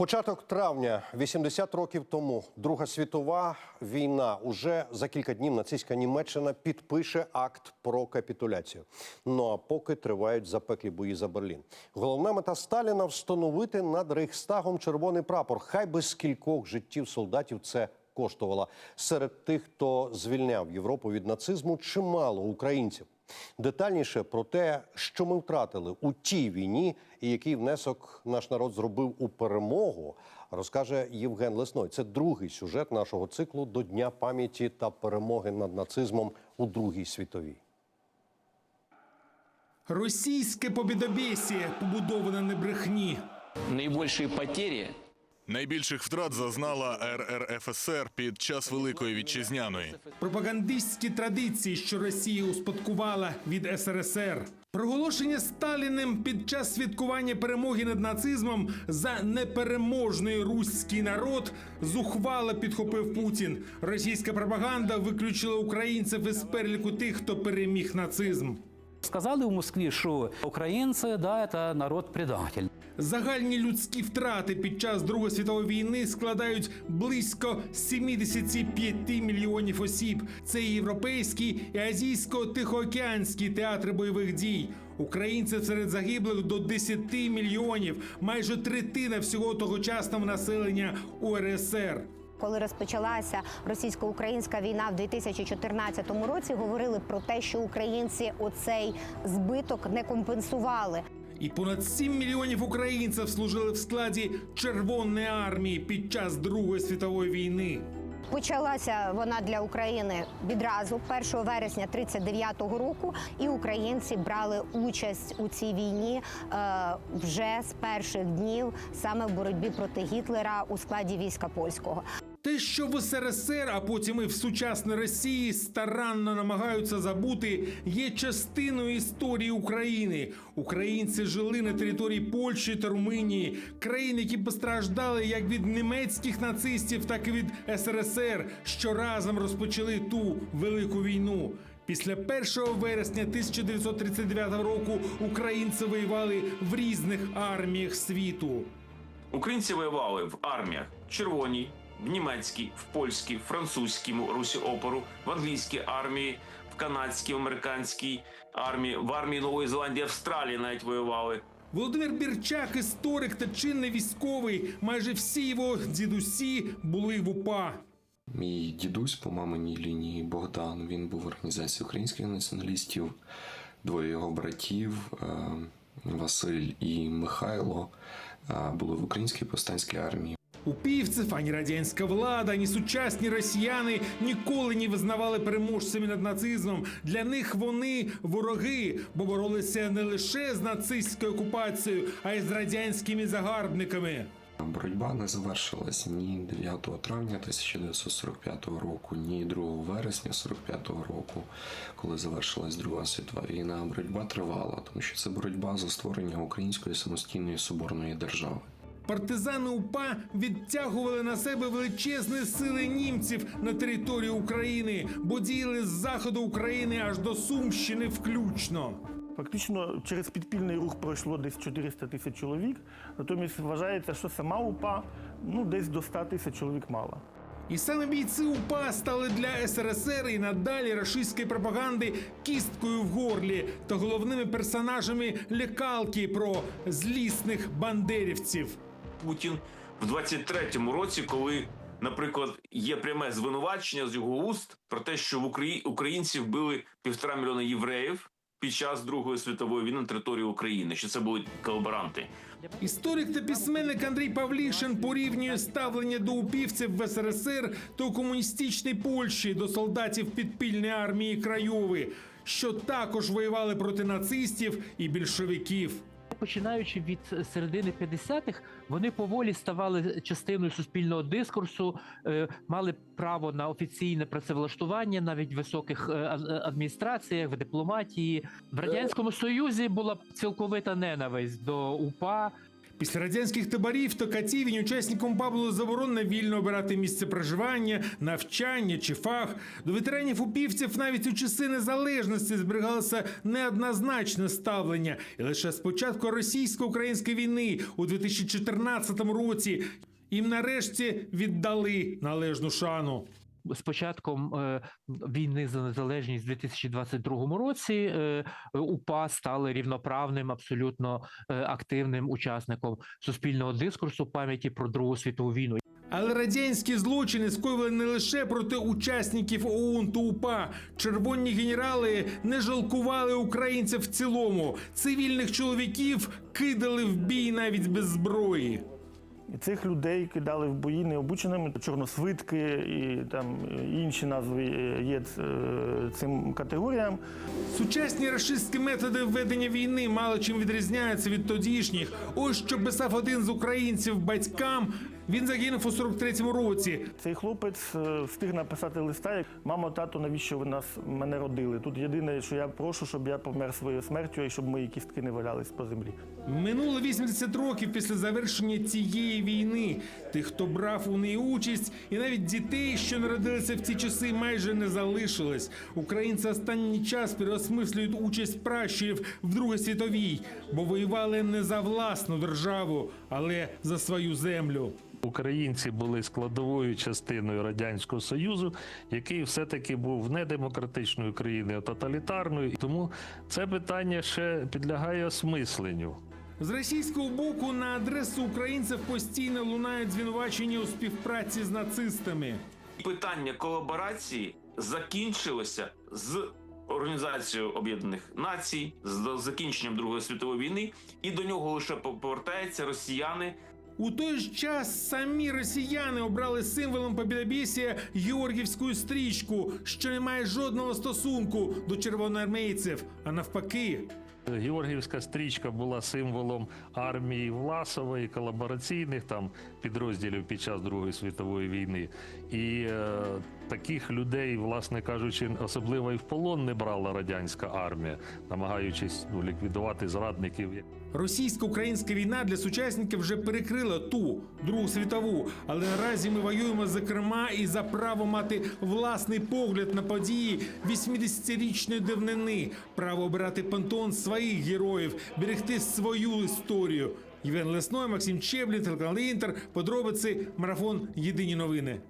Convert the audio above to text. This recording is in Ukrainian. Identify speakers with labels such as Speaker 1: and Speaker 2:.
Speaker 1: Початок травня, 80 років тому, Друга світова війна. Уже за кілька днів нацистська Німеччина підпише акт про капітуляцію. Ну а поки тривають запеклі бої за Берлін. Головна мета Сталіна встановити над Рейхстагом червоний прапор. Хай би з кількох життів солдатів це коштувало. Серед тих, хто звільняв Європу від нацизму, чимало українців. Детальніше про те, що ми втратили у тій війні, і який внесок наш народ зробив у перемогу, розкаже Євген Лесной. Це другий сюжет нашого циклу до Дня пам'яті та перемоги над нацизмом у Другій світовій.
Speaker 2: Російське побідобєсіє побудоване на брехні.
Speaker 3: наибольшие потери
Speaker 4: Найбільших втрат зазнала РРФСР під час Великої вітчизняної.
Speaker 2: Пропагандистські традиції, що Росія успадкувала від СРСР. Проголошення Сталіним під час святкування перемоги над нацизмом за непереможний руський народ зухвало підхопив Путін. Російська пропаганда виключила українців із переліку тих, хто переміг нацизм.
Speaker 5: Сказали в Москві, що українці да, це народ предатель.
Speaker 2: Загальні людські втрати під час Другої світової війни складають близько 75 мільйонів осіб. Це і європейські і азійсько-тихоокеанські театри бойових дій. Українців серед загиблих до 10 мільйонів, майже третина всього тогочасного населення УРСР.
Speaker 6: Коли розпочалася російсько-українська війна в 2014 році, говорили про те, що українці оцей збиток не компенсували.
Speaker 2: І понад 7 мільйонів українців служили в складі Червоної армії під час Другої світової війни.
Speaker 6: Почалася вона для України відразу 1 вересня 39-го року, і українці брали участь у цій війні е, вже з перших днів саме в боротьбі проти Гітлера у складі війська польського.
Speaker 2: Те, що в СРСР, а потім і в сучасній Росії старанно намагаються забути, є частиною історії України. Українці жили на території Польщі та Румунії, країн, які постраждали як від німецьких нацистів, так і від СРСР, що разом розпочали ту велику війну. Після 1 вересня 1939 року українці воювали в різних арміях світу.
Speaker 7: Українці воювали в арміях червоній, в німецькій, в польській, в французькій русі опору, в англійській армії, в канадській, в американській армії, в армії Нової Зеландії, Австралії навіть воювали.
Speaker 2: Володимир Бірчак, історик та чинний військовий. Майже всі його дідусі були в УПА.
Speaker 8: Мій дідусь по маминій лінії Богдан. Він був в організації українських націоналістів. Двоє його братів е, Василь і Михайло е, були в українській повстанській армії.
Speaker 2: Упівців ані радянська влада, ані сучасні росіяни ніколи не визнавали переможцями над нацизмом. Для них вони вороги, бо боролися не лише з нацистською окупацією, а й з радянськими загарбниками.
Speaker 8: Боротьба не завершилась ні 9 травня 1945 року, ні 2 вересня 45 року, коли завершилась Друга світова війна. Боротьба тривала, тому що це боротьба за створення української самостійної соборної держави.
Speaker 2: Партизани УПА відтягували на себе величезні сили німців на території України, бо діяли з заходу України аж до Сумщини включно.
Speaker 9: Фактично через підпільний рух пройшло десь 400 тисяч чоловік. Натомість вважається, що сама УПА ну, десь до 100 тисяч чоловік мала.
Speaker 2: І саме бійці УПА стали для СРСР і надалі рашистської пропаганди кісткою в горлі та головними персонажами лякалки про злісних бандерівців.
Speaker 7: Путін в 23-му році, коли, наприклад, є пряме звинувачення з його уст про те, що в Україні українці вбили півтора мільйона євреїв під час Другої світової війни на території України, що це були колаборанти.
Speaker 2: Історик та письменник Андрій Павлішин порівнює ставлення до упівців в СРСР та у комуністичній Польщі до солдатів підпільної армії Крайови, що також воювали проти нацистів і більшовиків.
Speaker 10: Починаючи від середини 50-х, вони поволі ставали частиною суспільного дискурсу, е, мали право на офіційне працевлаштування навіть в високих е, адміністраціях, в дипломатії. В радянському союзі була цілковита ненависть до УПА.
Speaker 2: Після радянських таборів та катівень учасникам було заборонено вільно обирати місце проживання, навчання чи фах. До ветеранів упівців навіть у часи незалежності зберігалося неоднозначне ставлення. І лише з початку російсько-української війни у 2014 році їм нарешті віддали належну шану.
Speaker 10: З початком е, війни за незалежність в 2022 році е, УПА стали рівноправним, абсолютно е, активним учасником суспільного дискурсу пам'яті про Другу світову війну.
Speaker 2: Але радянські злочини скоїли не лише проти учасників ОУН та УПА. Червоні генерали не жалкували українців в цілому. Цивільних чоловіків кидали в бій навіть без зброї.
Speaker 9: І цих людей кидали в бої необученими, чорносвитки і там інші назви є е, цим категоріям.
Speaker 2: Сучасні рашистські методи введення війни мало чим відрізняються від тодішніх. Ось що писав один з українців батькам. Він загинув у 43-му році.
Speaker 9: Цей хлопець е, встиг написати листа, як мамо, тато, навіщо ви нас мене родили? Тут єдине, що я прошу, щоб я помер своєю смертю і щоб мої кістки не валялись по землі.
Speaker 2: Минуло 80 років після завершення цієї війни. Тих, хто брав у неї участь, і навіть дітей, що народилися в ці часи, майже не залишилось. Українці останній час переосмислюють участь пращурів в Другій світовій, бо воювали не за власну державу, але за свою землю.
Speaker 11: Українці були складовою частиною радянського союзу, який все-таки був не демократичною країною, а тоталітарною. Тому це питання ще підлягає осмисленню.
Speaker 2: З російського боку на адресу українців постійно лунають звинувачення у співпраці з нацистами.
Speaker 7: Питання колаборації закінчилося з Організацією Об'єднаних Націй, з закінченням Другої світової війни, і до нього лише повертаються росіяни
Speaker 2: У той ж час самі росіяни обрали символом побідобісія Георгівську стрічку, що не має жодного стосунку до червоноармійців, а навпаки.
Speaker 11: Георгіївська стрічка була символом армії Власової, колабораційних там підрозділів під час Другої світової війни. І е, таких людей, власне кажучи, особливо і в полон не брала радянська армія, намагаючись ну, ліквідувати зрадників.
Speaker 2: Російсько-українська війна для сучасників вже перекрила ту Другу світову, але наразі ми воюємо зокрема і за право мати власний погляд на події 80-річної давнини, право обирати пантеон своїх героїв, берегти свою історію. Євген Лесной, Максим Чеблін, телеканал Інтер. Подробиці марафон Єдині новини.